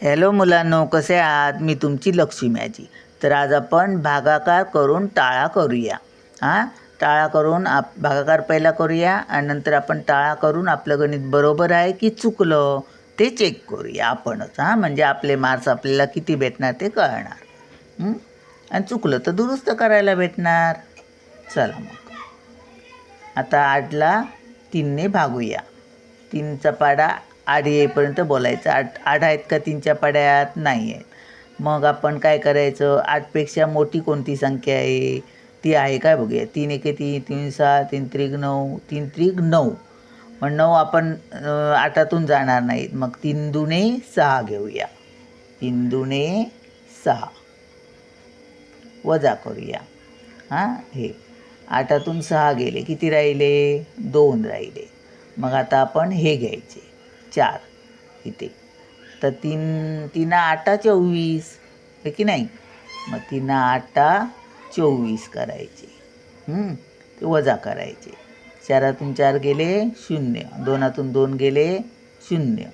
Hello मुलांनो कसे आहात? मी तुमची लक्ष्मी आजी तर आज आपण भागाकार करून टाळा करूया. हां? टाळा करून आप भागाकार पहिला करूया आणि नंतर आपण टाळा करून आपलं गणित बरोबर आहे की चुकलं ते चेक करूया आपणच हां? म्हणजे आपले मार्क्स आपल्याला किती भेटणार ते कळणार. आणि चुकलं तर दुरुस्त करायला भेटणार. चला मग. आता आठला तीनने भागूया. तीनचा पाडा आठ येईपर्यंत बोलायचं. आठ आठ आहेत का तीनच्या पाड्यात? नाही आहेत. मग आपण काय करायचं? आठपेक्षा मोठी कोणती संख्या आहे? ती आहे काय बघूया. तीन एके तीन तीन सहा तीन त्रिक नऊ तीन त्रिक नऊ. मग नऊ आपण आठातून जाणार नाहीत. मग तीन दुने सहा घेऊया. तीन दुने सहा. वजा करूया. हां हे. आठातून सहा गेले. किती राहिले? दोन राहिले. मग आता आपण हे घ्यायचे. चार इथे. तर तीन तिनं आटा चोवीस हे की नाही? मग तिनं आटा चोवीस करायचे. ते वजा करायचे. चारातून चार गेले शून्य. दोनातून दोन गेले शून्य.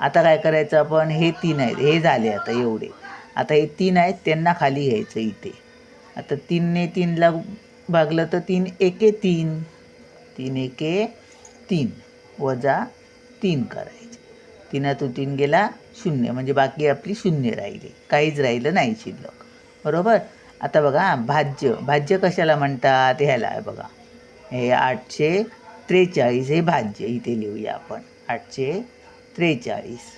आता काय करायचं आपण? हे तीन आहेत. हे झाले आता एवढे. आता हे तीन आहेत त्यांना खाली घ्यायचं इथे. आता तीनने तीनला भागलं तर तीन एके तीन. तीन एके तीन. वजा तीन करायचं. तिनं तीन गेला शून्य म्हणजे बाकी आपली शून्य राहिली. काहीच राहिलं नाही शिल्लक. बरोबर? आता बघा भाज्य. भाज्य कशाला म्हणतात ह्याला? आहे बघा. हे आठशे त्रेचाळीस हे भाज्य इथे लिहूया आपण. आठशे त्रेचाळीस.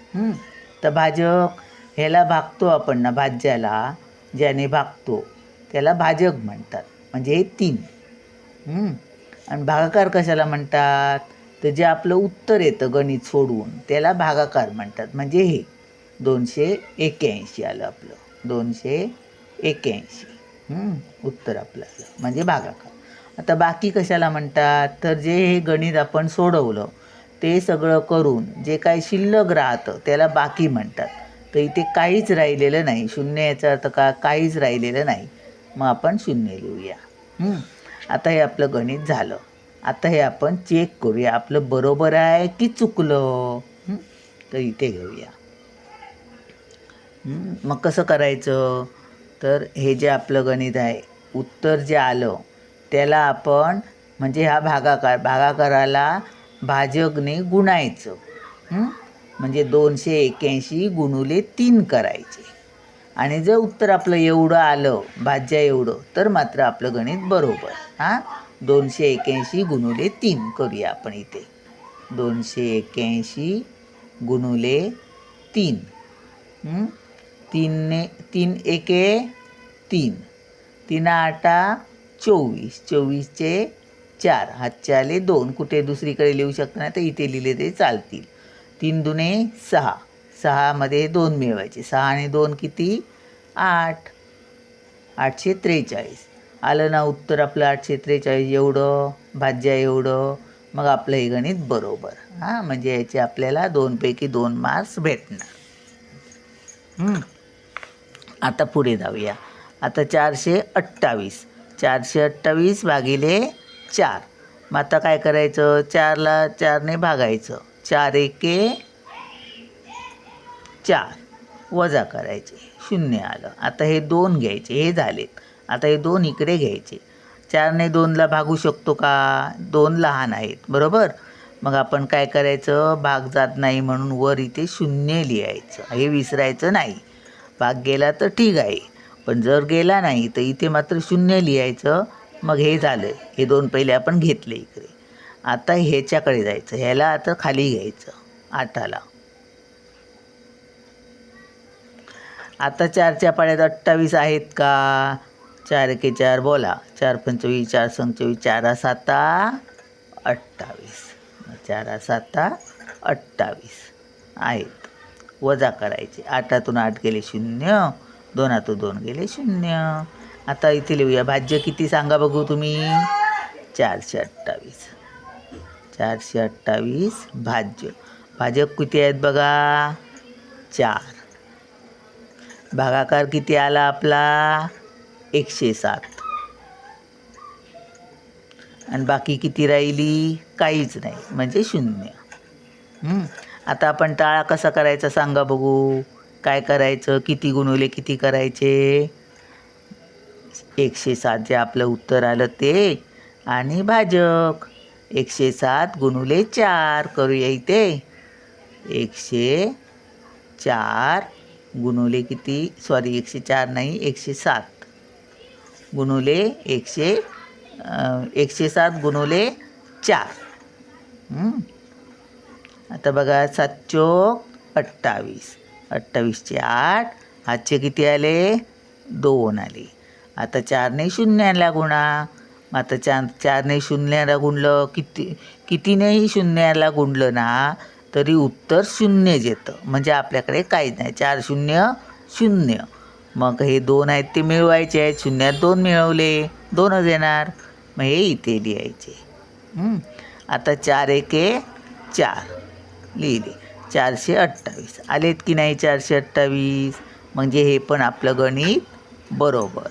तर भाजक ह्याला भागतो आपण ना भाज्याला ज्याने भागतो त्याला भाजक म्हणतात. म्हणजे हे तीन. आणि भागाकार कशाला म्हणतात? तर जे आपलं उत्तर येतं गणित सोडवून त्याला भागाकार म्हणतात. म्हणजे हे दोनशे एक्याऐंशी आलं आपलं. दोनशे एक्याऐंशी उत्तर आपलं आलं. म्हणजे भागाकार. आता बाकी कशाला म्हणतात? तर जे हे गणित आपण सोडवलं ते सगळं करून जे काही शिल्लक राहतं त्याला बाकी म्हणतात. तर इथे काहीच राहिलेलं नाही. शून्य याचा अर्थ का? काहीच राहिलेलं नाही. मग आपण शून्य लिहूया. आता हे आपलं गणित झालं. आता हे आपण चेक करूया. आपलं बरोबर आहे की चुकलं? तर इथे घेऊया. मग कसं करायचं? तर हे जे आपलं गणित आहे उत्तर जे आलं त्याला आपण म्हणजे हा भागाकार भागाकाराला भाजकने गुणायचं. म्हणजे दोनशे एक्याऐंशी गुणुले तीन करायचे. आणि जर उत्तर आपलं एवढं आलं भाज्या एवढं तर मात्र आपलं गणित बरोबर. हां? दोनशे एक्याऐंशी गुणुले तीन करूया आपण इथे. दोनशे एक्याऐंशी गुणुले तीन. तीनने तीन एके तीन. तीन आठा चोवीस. चोवीसचे चार. हातचे आले दोन. कुठे दुसरीकडे लिहू शकता ना तर इथे लिहिले ते चालतील. तीन दुने सहा. सहामध्ये दोन मिळवायचे. सहा आणि दोन किती? आठ. आठशे त्रेचाळीस. आलं ना उत्तर आपलं आठशे त्रेचाळीस एवढं भाज्या एवढं मग आपलं हे गणित बरोबर. हां म्हणजे याचे आपल्याला दोनपैकी दोन मार्क्स भेटणार. आता पुढे जाऊया. आता चारशे अठ्ठावीस. चारशे अठ्ठावीस भागिले चार. मग आता काय करायचं? चारला चारने भागायचं. चार एके चार. वजा करायचे. शून्य आलं. आता हे दोन घ्यायचे. हे झालेत. आता हे दोन इकडे घ्यायचे. चारने दोनला भागू शकतो का? दोन लहान आहेत बरोबर? मग आपण काय करायचं? भाग जात नाही म्हणून वर इथे शून्य लिहायचं. हे विसरायचं नाही. भाग गेला तर ठीक आहे. पण जर गेला नाही तर इथे मात्र शून्य लिहायचं. मग हे झालं. हे दोन पहिले आपण घेतले इकडे. आता ह्याच्याकडे जायचं. ह्याला आता खाली घ्यायचं. आठाला. आता चारच्या पाड्यात अठ्ठावीस आहेत का? चार एके चार बोला. चार पंचवीस चार संचवीस चारा साता अठ्ठावीस. चारा साता अठ्ठावीस. आहेत. वजा करायचे. आठातून आठ गेले शून्य. दोनातून दोन गेले शून्य. आता इथे लिहूया. भाज्य किती सांगा बघू तुम्ही? चारशे अठ्ठावीस. चारशे अठ्ठावीस भाज्य. भाजक किती आहेत बघा? चार. भागाकार किती आला आपला? एकशे सात. आणि बाकी किती राहिली? काहीच नाही म्हणजे शून्य. आता आपण टाळा कसा करायचा सांगा बघू. काय करायचं? किती गुणवले किती करायचे? एकशे सात जे आपलं उत्तर आलं ते. आणि भाजक. एकशे सात गुणवले चार. करूया इथे. एकशे चार गुणवले किती? सॉरी एकशे चार नाही एकशे सात. गुणुले एकशे एकशे सात गुणुले चार. आता बघा सात चोक अठ्ठावीस. अठ्ठावीसचे आठ आजचे किती आले? दोन आले. आता चारने शून्याला गुणा. आता चार चारने शून्याला गुणलं किती कितीनेही शून्याला गुणलं ना तरी उत्तर शून्यच येतं म्हणजे आपल्याकडे काहीच नाही. चार शून्य शून्य. मग हे दोन आहेत ते मिळवायचे आहेत. शून्यात दोन मिळवले. दोनच येणार मग हे इथे लिहायचे. आता चार एके चार. लिहिले. चारशे अठ्ठावीस. आलेत की नाही चारशे अठ्ठावीस? म्हणजे हे पण आपलं गणित बरोबर.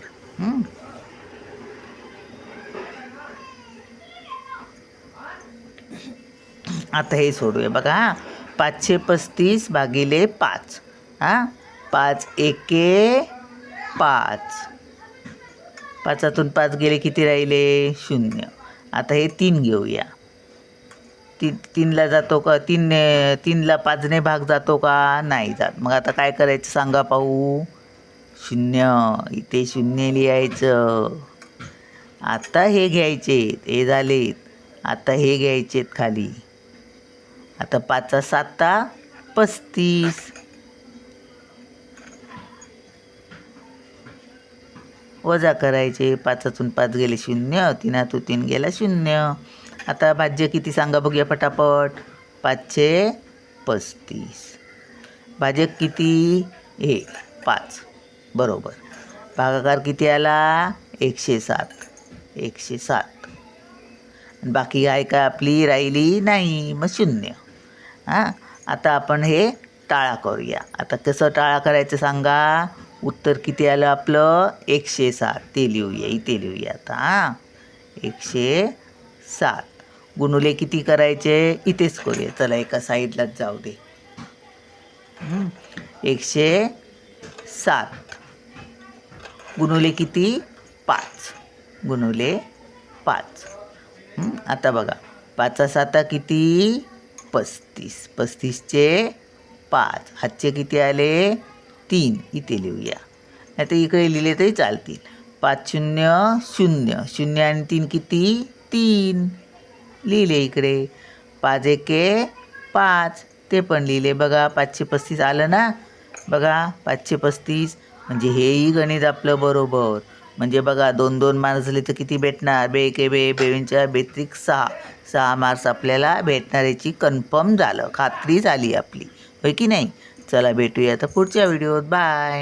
आता हे सोडूया. बघा पाचशे पस्तीस भागिले पाच. हां. पाच एके पाच. पाचातून पाच गेले किती राहिले? शून्य. आता हे तीन घेऊया. तीन तीनला जातो का? तीन तीनला पाचने भाग जातो का? नाही जात. मग आता काय करायचं सांगा पाहू. शून्य. इथे शून्य लिहायचं. आता हे घ्यायचे हे झालेत. आता हे घ्यायचेत खाली. आता पाचा साता पस्तीस. वजा करायचे पाचातून पाच गेले शून्य तीनातून तीन गेला शून्य. आता भाज्य किती सांगा बघूया पटापट पाचशे पस्तीस. भाजक किती? हे पाच. बरोबर. भागाकार किती आला? एकशे सात. एकशे सात. बाकी आहे का आपली? राहिली नाही. मग शून्य. हां? आता आपण हे टाळा करूया. आता कसं टाळा करायचं सांगा? उत्तर किती आलं आपलं? एकशे सात. ते लिहूया इथे लिहूया आता हां. एकशे सात. गुणुले किती करायचे? इथेच करूया. चला एका साईडलाच जाऊ दे. एकशे सात. गुणुले किती? पाच. गुणुले पाच. आता बघा. पाचा साता किती? पस्तीस. पस्तीसचे पाच. हातचे किती आले? तीन इथे लिहूया. नाही तर इकडे लिहिले तरी चालतील. पाच शून्य शून्य. शून्य आणि तीन किती? तीन. लिहिले इकडे. पाच एके पाच. ते पण लिहिले. बघा पाचशे पस्तीस आलं ना? बघा पाचशे पस्तीस. म्हणजे हेही गणित आपलं बरोबर. म्हणजे बघा दोन दोन मार्क्स झाले तर किती भेटणार? बे के बे बेवींच्या बेत्रिक सहा. सहा मार्क्स आपल्याला भेटणार याची कन्फर्म झालं. खात्री झाली आपली. होय की नाही? चला भेटूया आता पुढच्या व्हिडिओत. बाय